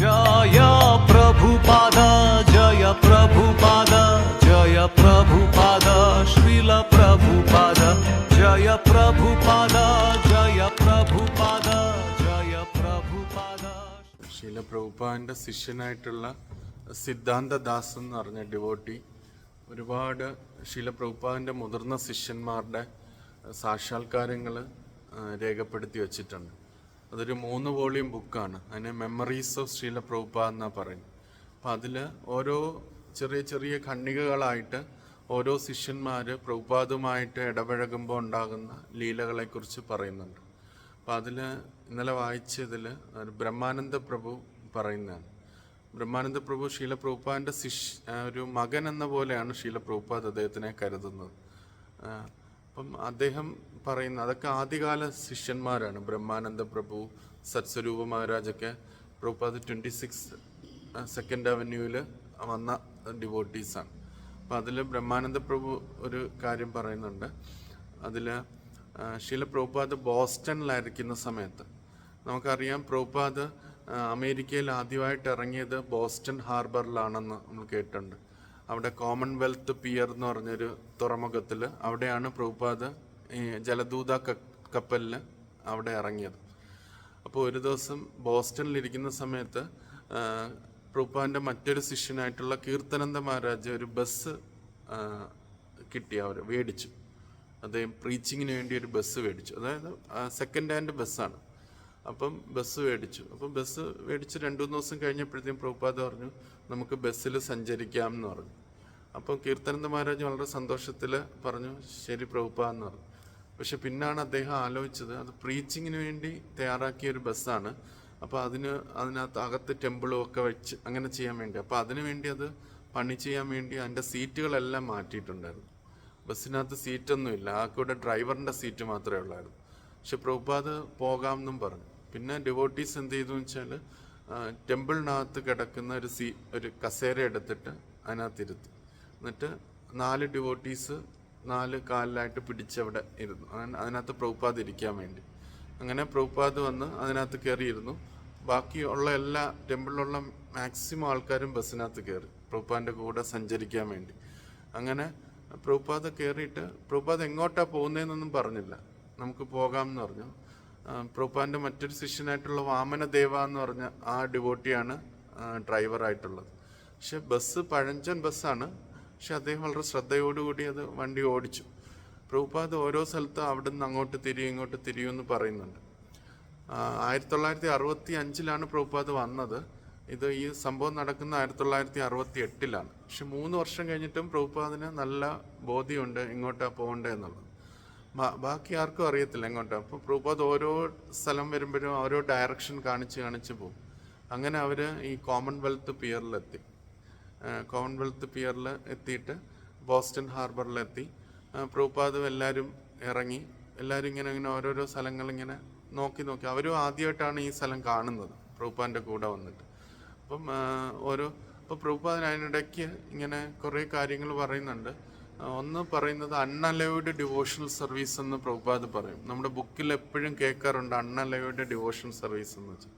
ജയ പ്രഭുപാദ ജയ പ്രഭുപാദ ജയ പ്രഭുപാദ പ്രഭുപാദ ജയ പ്രഭുപാദ ജയ പ്രഭുപാദ ജയ പ്രഭുപാദ ശിഷ്യനായിട്ടുള്ള സിദ്ധാന്തദാസ് എന്ന് പറഞ്ഞ ഡിവോട്ടി ഒരുപാട് ശീല പ്രഭുപാദന്റെ മുതിർന്ന ശിഷ്യന്മാരുടെ സാക്ഷാത്കാരങ്ങൾ രേഖപ്പെടുത്തി വച്ചിട്ടുണ്ട്. അതൊരു മൂന്ന് വോളിയം ബുക്കാണ്. അതിന് മെമ്മറീസ് ഓഫ് ശീല പ്രഭുപാദ് എന്നാണ് പറയുന്നത്. അപ്പം അതിൽ ഓരോ ചെറിയ ചെറിയ ഖണ്ഡികകളായിട്ട് ഓരോ ശിഷ്യന്മാർ പ്രഭുപാദുമായിട്ട് ഇടപഴകുമ്പോൾ ഉണ്ടാകുന്ന ലീലകളെക്കുറിച്ച് പറയുന്നുണ്ട്. അപ്പം അതിൽ ഇന്നലെ വായിച്ചതിൽ ബ്രഹ്മാനന്ദ പ്രഭു പറയുന്നതാണ്. ബ്രഹ്മാനന്ദ പ്രഭു ശീല പ്രഭുപാദിന്റെ ശിഷ് ഒരു മകൻ എന്ന പോലെയാണ് ശീല പ്രഭുപാദ് അദ്ദേഹത്തിനെ കരുതുന്നത്. അപ്പം അദ്ദേഹം പറയുന്ന അതൊക്കെ ആദ്യകാല ശിഷ്യന്മാരാണ്. ബ്രഹ്മാനന്ദ പ്രഭു സത്സ്വരൂപ മഹാരാജൊക്കെ. പ്രഭുപാദ് ട്വന്റി സിക്സ് സെക്കൻഡ് അവന്യൂവിൽ വന്ന ഡിവോട്ടീസാണ് അപ്പം അതിൽ ബ്രഹ്മാനന്ദ പ്രഭു ഒരു കാര്യം പറയുന്നുണ്ട്. അതിൽ ശീല പ്രഭുപാദ് ബോസ്റ്റണിലായിരിക്കുന്ന സമയത്ത് നമുക്കറിയാം പ്രഭുപാദ് അമേരിക്കയിൽ ആദ്യമായിട്ട് ഇറങ്ങിയത് ബോസ്റ്റൺ ഹാർബറിലാണെന്ന് നമ്മൾ കേട്ടിട്ടുണ്ട്. അവിടെ കോമൺവെൽത്ത് പിയർ എന്ന് പറഞ്ഞൊരു തുറമുഖത്തിൽ അവിടെയാണ് പ്രഭുപാദ് ഈ ജലദൂത കപ്പലിൽ അവിടെ ഇറങ്ങിയത്. അപ്പോൾ ഒരു ദിവസം ബോസ്റ്റണിൽ ഇരിക്കുന്ന സമയത്ത് പ്രൂപ്പാന്റെ മറ്റൊരു ശിഷ്യനായിട്ടുള്ള കീർത്തനന്ദ മഹാരാജ് ഒരു ബസ് കിട്ടി അവർ മേടിച്ചു അദ്ദേഹം പ്രീച്ചിങ്ങിന് വേണ്ടി ഒരു ബസ് മേടിച്ചു അതായത് സെക്കൻഡ് ഹാൻഡ് ബസ്സാണ്. അപ്പം ബസ് മേടിച്ചു അപ്പം ബസ് മേടിച്ച് രണ്ടു മൂന്ന് ദിവസം കഴിഞ്ഞപ്പോഴത്തേക്കും പ്രഭുപാദ പറഞ്ഞു നമുക്ക് ബസ്സിൽ സഞ്ചരിക്കാം എന്ന് പറഞ്ഞു. അപ്പം കീർത്തനന്ദ മഹാരാജ് വളരെ സന്തോഷത്തിൽ പറഞ്ഞു ശരി പ്രഭുപാദ് എന്ന് പറഞ്ഞു. പക്ഷെ പിന്നാണ് അദ്ദേഹം ആലോചിച്ചത് അത് പ്രീച്ചിങ്ങിന് വേണ്ടി തയ്യാറാക്കിയ ഒരു ബസ്സാണ്. അപ്പോൾ അതിന് അതിനകത്ത് അകത്ത് ടെമ്പിളും ഒക്കെ വെച്ച് അങ്ങനെ ചെയ്യാൻ വേണ്ടി. അപ്പോൾ അതിന് വേണ്ടി അത് പണി ചെയ്യാൻ വേണ്ടി അതിന്റെ സീറ്റുകളെല്ലാം മാറ്റിയിട്ടുണ്ടായിരുന്നു. ബസ്സിനകത്ത് സീറ്റൊന്നുമില്ല ആ കൂടെ ഡ്രൈവറിന്റെ സീറ്റ് മാത്രമേ ഉള്ളായിരുന്നു. പക്ഷെ പ്രഭുപാദ് പോകാമെന്നും പറഞ്ഞു. പിന്നെ ഡിവോട്ടീസ് എന്ത് ചെയ്തു വെച്ചാൽ ടെമ്പിളിനകത്ത് കിടക്കുന്ന ഒരു സീ ഒരു കസേര എടുത്തിട്ട് അതിനകത്ത് ഇരുത്തി എന്നിട്ട് നാല് ഡിവോട്ടീസ് നാല് കാലിലായിട്ട് പിടിച്ചവിടെ ഇരുന്നു. അതിനകത്ത് പ്രഭുപാദ് ഇരിക്കാൻ വേണ്ടി. അങ്ങനെ പ്രഭുപാദ് വന്ന് അതിനകത്ത് കയറിയിരുന്നു. ബാക്കിയുള്ള എല്ലാ ടെമ്പിളിലുള്ള മാക്സിമം ആൾക്കാരും ബസ്സിനകത്ത് കയറി. പ്രഭുപാദിന്റെ കൂടെ സഞ്ചരിക്കാൻ വേണ്ടി. അങ്ങനെ പ്രഭുപാദ് കയറിയിട്ട് പ്രഭുപാദ് എങ്ങോട്ടാണ് പോകുന്നതെന്നൊന്നും പറഞ്ഞില്ല. നമുക്ക് പോകാം എന്ന് പറഞ്ഞു പ്രഭുപാദിന്റെ മറ്റൊരു ശിഷ്യനായിട്ടുള്ള വാമനദേവ എന്ന് പറഞ്ഞ ആ ഡിവോട്ടിയാണ് ഡ്രൈവറായിട്ടുള്ളത്. പക്ഷെ ബസ് പഴഞ്ചൻ ബസ്സാണ്. പക്ഷെ അദ്ദേഹം വളരെ ശ്രദ്ധയോടുകൂടി അത് വണ്ടി ഓടിച്ചു. പ്രഭുപാദ് ഓരോ സ്ഥലത്ത് അവിടെ നിന്ന് അങ്ങോട്ട് തിരിയും ഇങ്ങോട്ട് തിരിയും എന്ന് പറയുന്നുണ്ട്. ആയിരത്തി തൊള്ളായിരത്തി അറുപത്തി അഞ്ചിലാണ് പ്രഭുപാദ് വന്നത്. ഇത് ഈ സംഭവം നടക്കുന്ന ആയിരത്തി തൊള്ളായിരത്തി അറുപത്തി എട്ടിലാണ് പക്ഷെ മൂന്ന് വർഷം കഴിഞ്ഞിട്ടും പ്രഭുപാദിന് നല്ല ബോധ്യമുണ്ട് ഇങ്ങോട്ടാണ് പോകണ്ടേ എന്നുള്ളത്. ബാക്കി ആർക്കും അറിയത്തില്ല എങ്ങോട്ടാ. അപ്പോൾ പ്രഭുപാദ് ഓരോ സ്ഥലം വരുമ്പോഴും ഓരോ ഡയറക്ഷൻ കാണിച്ച് കാണിച്ച് പോകും അങ്ങനെ അവർ ഈ കോമൺവെൽത്ത് പിയറിലെത്തി കോമൺവെൽത്ത് പിയറിൽ എത്തിയിട്ട് ബോസ്റ്റൺ ഹാർബറിലെത്തി ആ, പ്രഭുപാദും എല്ലാവരും ഇറങ്ങി. എല്ലാവരും ഇങ്ങനെ ഇങ്ങനെ ഓരോരോ സ്ഥലങ്ങൾ ഇങ്ങനെ നോക്കി നോക്കി. അവരും ആദ്യമായിട്ടാണ് ഈ സ്ഥലം കാണുന്നത് പ്രൂപ്പാന്റെ കൂടെ വന്നിട്ട്. അപ്പം ഓരോ ഇപ്പോൾ പ്രഭുപാദിന് അതിനിടയ്ക്ക് ഇങ്ങനെ കുറേ കാര്യങ്ങൾ പറയുന്നുണ്ട്. ഒന്ന് പറയുന്നത് അൺഅലൗഡ് ഡിവോഷണൽ സർവീസ് എന്ന് പ്രഭുപാദ് പറയും. നമ്മുടെ ബുക്കിൽ എപ്പോഴും കേൾക്കാറുണ്ട് അൺഅലൗഡ് ഡിവോഷണൽ സർവീസ് എന്ന് വെച്ചാൽ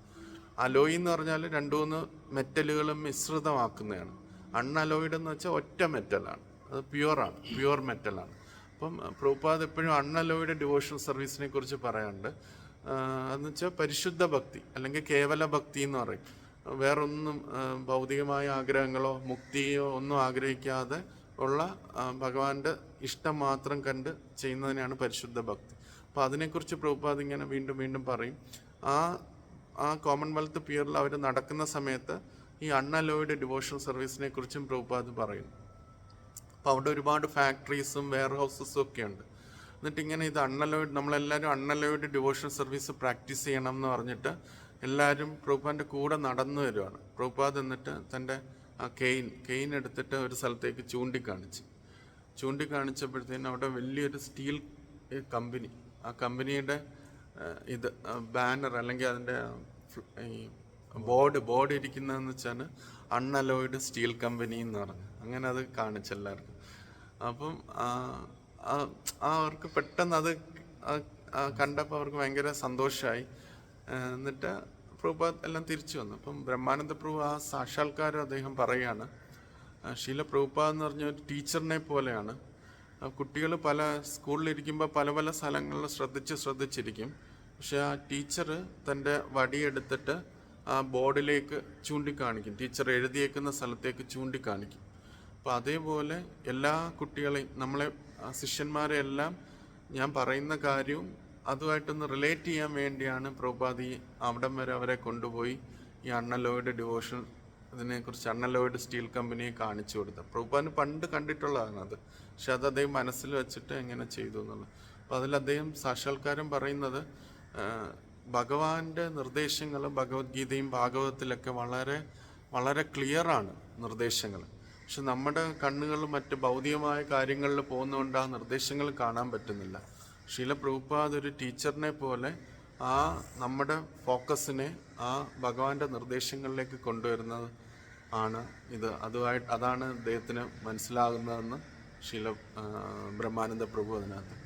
അലോയി എന്ന് പറഞ്ഞാൽ രണ്ടു മൂന്ന് മെറ്റലുകളും മിശ്രിതമാക്കുന്നതാണ്. അൺഅലോയിഡ് എന്ന് വെച്ചാൽ ഒറ്റ മെറ്റലാണ്. അത് പ്യുവറാണ് പ്യുവർ മെറ്റലാണ്. അപ്പം പ്രഭുപാദ് എപ്പോഴും അൺഅലോയിഡ് ഡിവോഷണൽ സർവീസിനെ കുറിച്ച് പറയാറുണ്ട്. എന്ന് വെച്ചാൽ പരിശുദ്ധ ഭക്തി അല്ലെങ്കിൽ കേവല ഭക്തി എന്ന് പറയും. വേറൊന്നും ഭൗതികമായ ആഗ്രഹങ്ങളോ മുക്തിയോ ഒന്നും ആഗ്രഹിക്കാതെ ഉള്ള ഭഗവാന്റെ ഇഷ്ടം മാത്രം കണ്ട് ചെയ്യുന്നതിനാണ് പരിശുദ്ധ ഭക്തി. അപ്പോൾ അതിനെക്കുറിച്ച് പ്രഭുപാദ് ഇങ്ങനെ വീണ്ടും വീണ്ടും പറയും. ആ ആ കോമൺവെൽത്ത് പിയറിൽ അവർ നടക്കുന്ന സമയത്ത് ഈ അണ്ണലോയുടെ ഡിവോഷണൽ സർവീസിനെ കുറിച്ചും പ്രഭുപാദ് പറയുന്നു. അപ്പോൾ അവിടെ ഒരുപാട് ഫാക്ടറീസും വെയർ ഹൗസസും ഒക്കെ ഉണ്ട്. എന്നിട്ട് ഇങ്ങനെ ഇത് അണ്ണലോയിഡ് നമ്മളെല്ലാവരും അണ്ണലോയിഡ് ഡിവോഷണൽ സർവീസ് പ്രാക്ടീസ് ചെയ്യണം എന്ന് പറഞ്ഞിട്ട് എല്ലാവരും പ്രഭുപാദിന്റെ കൂടെ നടന്നു വരുവാണ്. പ്രഭുപാദ് എന്നിട്ട് തന്റെ ആ കെയിൻ കെയിൻ എടുത്തിട്ട് ഒരു സ്ഥലത്തേക്ക് ചൂണ്ടിക്കാണിച്ചു. ചൂണ്ടിക്കാണിച്ചപ്പോഴത്തേനും അവിടെ വലിയൊരു സ്റ്റീൽ കമ്പനി. ആ കമ്പനിയുടെ ഇത് ബാനർ അല്ലെങ്കിൽ അതിന്റെ ഈ ബോർഡ് ബോർഡ് ഇരിക്കുന്നതെന്ന് വെച്ചാൽ അൺഅലോയിഡ് സ്റ്റീൽ കമ്പനി എന്ന് പറഞ്ഞു അങ്ങനെ അത് കാണിച്ചെല്ലാവർക്കും അപ്പം അവർക്ക് പെട്ടെന്ന് അത് കണ്ടപ്പോൾ അവർക്ക് ഭയങ്കര സന്തോഷമായി എന്നിട്ട് പ്രഭുപാദ് എല്ലാം തിരിച്ചു വന്നു. അപ്പം ബ്രഹ്മാനന്ദ പ്രഭു ആ സാക്ഷാത്കാരം അദ്ദേഹം പറയുകയാണ് ശീല പ്രഭുപാദ് എന്ന് പറഞ്ഞ ഒരു ടീച്ചറിനെ പോലെയാണ്. കുട്ടികൾ പല സ്കൂളിലിരിക്കുമ്പോൾ പല പല സ്ഥലങ്ങളിൽ ശ്രദ്ധിച്ച് ശ്രദ്ധിച്ചിരിക്കും. പക്ഷെ ആ ടീച്ചർ തന്റെ വടിയെടുത്തിട്ട് ആ ബോർഡിലേക്ക് ചൂണ്ടിക്കാണിക്കും. ടീച്ചർ എഴുതിയേക്കുന്ന സ്ഥലത്തേക്ക് ചൂണ്ടിക്കാണിക്കും. അപ്പോൾ അതേപോലെ എല്ലാ കുട്ടികളെയും നമ്മളെ ശിഷ്യന്മാരെ എല്ലാം ഞാൻ പറയുന്ന കാര്യവും അതുമായിട്ടൊന്ന് റിലേറ്റ് ചെയ്യാൻ വേണ്ടിയാണ് പ്രഭുപാതി അവിടം വരെ അവരെ കൊണ്ടുപോയി ഈ അണ്ണലോയുടെ ഡിവോഷൻ ഇതിനെക്കുറിച്ച് അണ്ണലോയുടെ സ്റ്റീൽ കമ്പനിയെ കാണിച്ചു കൊടുത്തത്. പ്രഭുപാദിന് പണ്ട് കണ്ടിട്ടുള്ളതാണ് അത്. പക്ഷെ അത് അദ്ദേഹം മനസ്സിൽ വെച്ചിട്ട് എങ്ങനെ ചെയ്തു എന്നുള്ളത്. അപ്പോൾ അതിൽ അദ്ദേഹം സാക്ഷാത്കാരം പറയുന്നത് ഭഗവാന്റെ നിർദ്ദേശങ്ങൾ ഭഗവത്ഗീതയും ഭാഗവതത്തിലൊക്കെ വളരെ വളരെ ക്ലിയറാണ് നിർദ്ദേശങ്ങൾ. പക്ഷെ നമ്മുടെ കണ്ണുകൾ മറ്റ് ഭൗതികമായ കാര്യങ്ങളിൽ പോകുന്നതുകൊണ്ട് ആ നിർദ്ദേശങ്ങൾ കാണാൻ പറ്റുന്നില്ല. ശീല പ്രഭുപാദ് ഒരു ടീച്ചറിനെ പോലെ ആ നമ്മുടെ ഫോക്കസിനെ ആ ഭഗവാന്റെ നിർദ്ദേശങ്ങളിലേക്ക് കൊണ്ടുവരുന്നത് ആണ് ഇത്. അതുമായിട്ട് അതാണ് അദ്ദേഹത്തിന് മനസ്സിലാകുന്നതെന്ന് ശീല ബ്രഹ്മാനന്ദ പ്രഭു അതിനകത്ത്